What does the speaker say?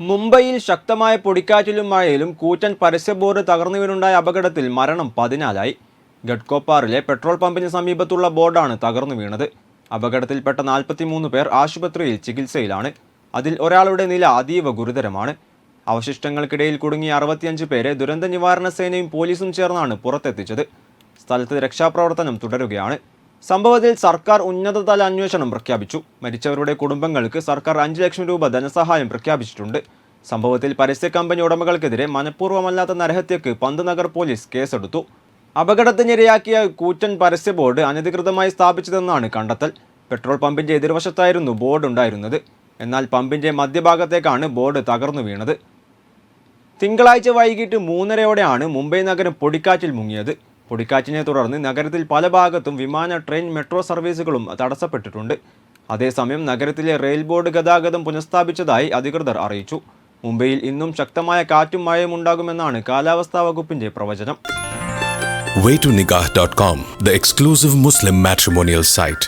മുംബൈയിൽ ശക്തമായ പൊടിക്കാറ്റിലും മഴയിലും കൂറ്റൻ പരസ്യ ബോർഡ് തകർന്നു വീണുണ്ടായ അപകടത്തിൽ മരണം പതിനാലായി. ഗഡ്കോപ്പാറിലെ പെട്രോൾ പമ്പിന് സമീപത്തുള്ള ബോർഡാണ് തകർന്നു വീണത് അപകടത്തിൽപ്പെട്ട നാൽപ്പത്തിമൂന്ന് പേർ ആശുപത്രിയിൽ ചികിത്സയിലാണ്. അതിൽ ഒരാളുടെ നില അതീവ ഗുരുതരമാണ്. അവശിഷ്ടങ്ങൾക്കിടയിൽ കുടുങ്ങിയ അറുപത്തിയഞ്ച് പേരെ ദുരന്ത നിവാരണ സേനയും പോലീസും ചേർന്നാണ് പുറത്തെത്തിച്ചത്. സ്ഥലത്ത് രക്ഷാപ്രവർത്തനം തുടരുകയാണ്. സംഭവത്തിൽ സർക്കാർ ഉന്നതതല അന്വേഷണം പ്രഖ്യാപിച്ചു. മരിച്ചവരുടെ കുടുംബങ്ങൾക്ക് സർക്കാർ അഞ്ച് ലക്ഷം രൂപ ധനസഹായം പ്രഖ്യാപിച്ചിട്ടുണ്ട്. സംഭവത്തിൽ പരസ്യ കമ്പനി ഉടമകൾക്കെതിരെ മനഃപൂർവമല്ലാത്ത നരഹത്യക്ക് പന്ത്നഗർ പോലീസ് കേസെടുത്തു. അപകടത്തിനിരയാക്കിയ കൂറ്റൻ പരസ്യ ബോർഡ് അനധികൃതമായി സ്ഥാപിച്ചതെന്നാണ് കണ്ടെത്തൽ. പെട്രോൾ പമ്പിന്റെ എതിർവശത്തായിരുന്നു ബോർഡ് ഉണ്ടായിരുന്നത്. എന്നാൽ പമ്പിന്റെ മധ്യഭാഗത്തേക്കാണ് ബോർഡ് തകർന്നു വീണത്. തിങ്കളാഴ്ച വൈകിട്ട് മൂന്നരയോടെയാണ് മുംബൈ നഗരം പൊടിക്കാറ്റിൽ മുങ്ങിയത്. പൊടിക്കാറ്റിനെ തുടർന്ന് നഗരത്തിൽ പല ഭാഗത്തും വിമാന ട്രെയിൻ മെട്രോ സർവീസുകളും തടസ്സപ്പെട്ടിട്ടുണ്ട്. അതേസമയം നഗരത്തിലെ റെയിൽ ബോർഡ് ഗതാഗതം പുനഃസ്ഥാപിച്ചതായി അധികൃതർ അറിയിച്ചു. മുംബൈയിൽ ഇന്നും ശക്തമായ കാറ്റും മഴയും ഉണ്ടാകുമെന്നാണ് കാലാവസ്ഥാ വകുപ്പിന്റെ പ്രവചനം. Waytonikah.com, the exclusive Muslim matrimonial site.